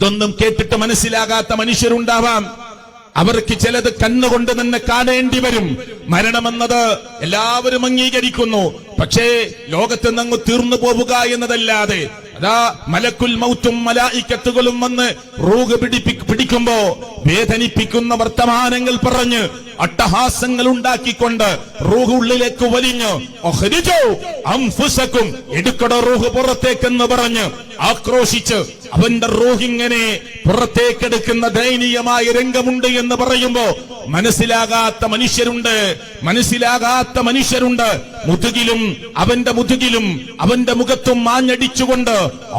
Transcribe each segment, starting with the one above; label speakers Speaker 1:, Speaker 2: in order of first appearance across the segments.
Speaker 1: ഇതൊന്നും കേട്ടിട്ട് മനസ്സിലാകാത്ത മനുഷ്യരുണ്ടാവാം. അവർക്ക് ചിലത് കണ്ണുകൊണ്ട് തന്നെ കാണേണ്ടി വരും. മരണമെന്നത് എല്ലാവരും അംഗീകരിക്കുന്നു. പക്ഷേ ലോകത്ത് നിന്ന് തീർന്നു പോവുക എന്നതല്ലാതെ അതാ മലക്കുൽ മൗത്തും മലായിക്കത്തുകളും വന്ന് റൂഹ് പിടിപ്പി പിടിക്കുമ്പോ വേദനിപ്പിക്കുന്ന വർത്തമാനങ്ങൾ പറഞ്ഞ് അട്ടഹാസങ്ങൾ ഉണ്ടാക്കിക്കൊണ്ട് റൂഹ് ഉള്ളിലേക്ക് വലിഞ്ഞു അംഫുസക്കും എടുക്കട റൂഹ് പുറത്തേക്കെന്ന് പറഞ്ഞ് ആക്രോശിച്ച് അവന്റെ റൂഹിങ്ങനെ പുറത്തേക്കെടുക്കുന്ന ദയനീയമായ രംഗമുണ്ട് എന്ന് പറയുമ്പോ മനസ്സിലാകാത്ത മനുഷ്യരുണ്ട് മനസ്സിലാകാത്ത മനുഷ്യരുണ്ട്. മുതുകിലും അവന്റെ മുതുകിലും അവന്റെ മുഖത്തും മാഞ്ഞടിച്ചുകൊണ്ട്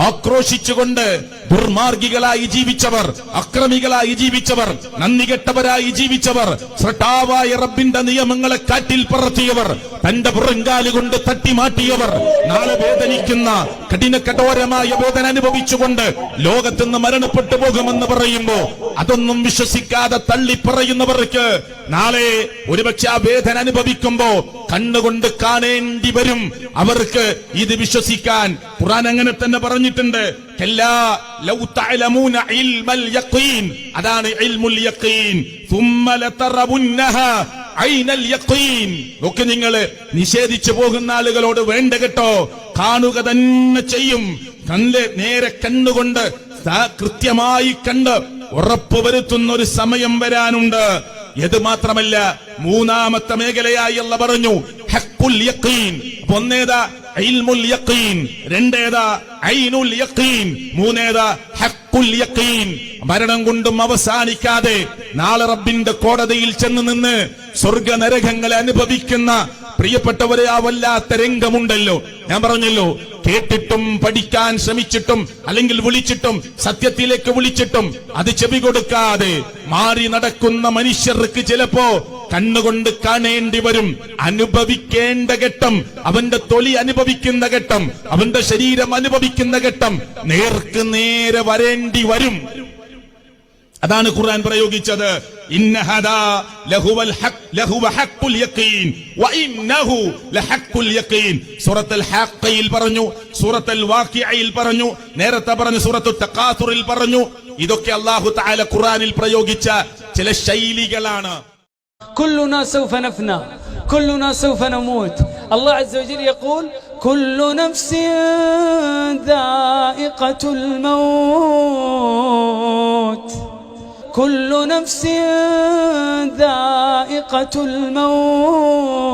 Speaker 1: ആക്രോശിച്ചുകൊണ്ട് ദുർമാർഗികളായി ജീവിച്ചവർ അക്രമികളായി ജീവിച്ചവർ നന്ദികെട്ടവരായി ജീവിച്ചവർ ശ്രട്ടാവായ റബ്ബിന്റെ നിയമങ്ങളെ കാറ്റിൽ പറത്തിയവർ തന്റെ പുറങ്കാൽ കൊണ്ട് തട്ടിമാറ്റിയവർ നാളെ വേദനിക്കുന്ന കഠിന കഠോരമായ വേദന അനുഭവിച്ചുകൊണ്ട് ലോകത്തുനിന്ന് മരണപ്പെട്ടു പോകുമെന്ന് പറയുമ്പോ അതൊന്നും വിശ്വസിക്കാതെ തള്ളി പറയുന്നവർക്ക് നാളെ ഒരുപക്ഷെ ആ വേദന അനുഭവിക്കുമ്പോ കണ്ണുകൊണ്ട് കാണേണ്ടി വരും. അവർക്ക് ഇത് വിശ്വസിക്കാൻ ഖുറാൻ അങ്ങനെ തന്നെ പറഞ്ഞിട്ടുണ്ട്. അതാണ് ഒക്കെ നിങ്ങൾ നിഷേധിച്ചു പോകുന്ന ആളുകളോട് വേണ്ട കേട്ടോ. കാണുക തന്നെ ചെയ്യും. കല്ല് നേരെ കണ്ണുകൊണ്ട് കൃത്യമായി കണ്ട് ഉറപ്പ് വരുത്തുന്ന ഒരു സമയം വരാനുണ്ട്. ഇത് മാത്രമല്ല മൂന്നാമത്തെ മേഖലയായി അല്ല പറഞ്ഞു ഹക്കുൽ അപ്പൊ ഒന്നേതാ ഇൽമുൽ യഖീൻ രണ്ടേതാ ഐനുൽ യഖീൻ മൂന്നേതാ ഹക്കുൽ യഖീൻ മരണം കൊണ്ടും അവസാനിക്കാതെ നാളെ റബ്ബിന്റെ കോടതിയിൽ ചെന്ന് നിന്ന് സ്വർഗ നരകങ്ങളെ അനുഭവിക്കുന്ന പ്രിയപ്പെട്ടവരെ ആ വല്ലാത്ത രംഗമുണ്ടല്ലോ. ഞാൻ പറഞ്ഞല്ലോ കേട്ടിട്ടും പഠിക്കാൻ ശ്രമിച്ചിട്ടും അല്ലെങ്കിൽ വിളിച്ചിട്ടും സത്യത്തിലേക്ക് വിളിച്ചിട്ടും അത് ചെവി കൊടുക്കാതെ മാറി നടക്കുന്ന മനുഷ്യർക്ക് ചിലപ്പോ കണ്ണുകൊണ്ട് കാണേണ്ടി വരും. അനുഭവിക്കേണ്ട ഘട്ടം അവന്റെ തൊലി അനുഭവിക്കുന്ന ഘട്ടം അവന്റെ ശരീരം അനുഭവിക്കുന്ന ഘട്ടം നേർക്ക് നേരെ വരേണ്ടി വരും. അതാണ് ഖുർആൻ പ്രയോഗിച്ചത് ഇന്ന ഹദാ ലഹുവൽ ഹഖ് ലഹുവ ഹഖുൽ യഖീൻ വ ഇന്നഹു ലഹഖുൽ യഖീൻ സൂറത്തുൽ ഹാഖയിൽ പറഞ്ഞു സൂറത്തുൽ വാഖിഅയിൽ പറഞ്ഞു നേരത്തെ പറഞ്ഞു സൂറത്തുൽ തഖാസുറിൽ പറഞ്ഞു ഇതൊക്കെ അല്ലാഹു തആല ഖുർആനിൽ പ്രയോഗിച്ച ചില ശൈലികളാണ്
Speaker 2: كلنا سوف نفنى كلنا سوف نموت الله عز وجل يقول كل نفس ذائقة الموت كل نفس ذائقة الموت.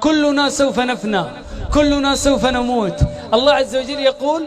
Speaker 2: كلنا سوف نفنى كلنا سوف نموت. الله عز وجل يقول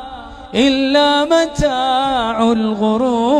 Speaker 2: إلا متاع الغرور.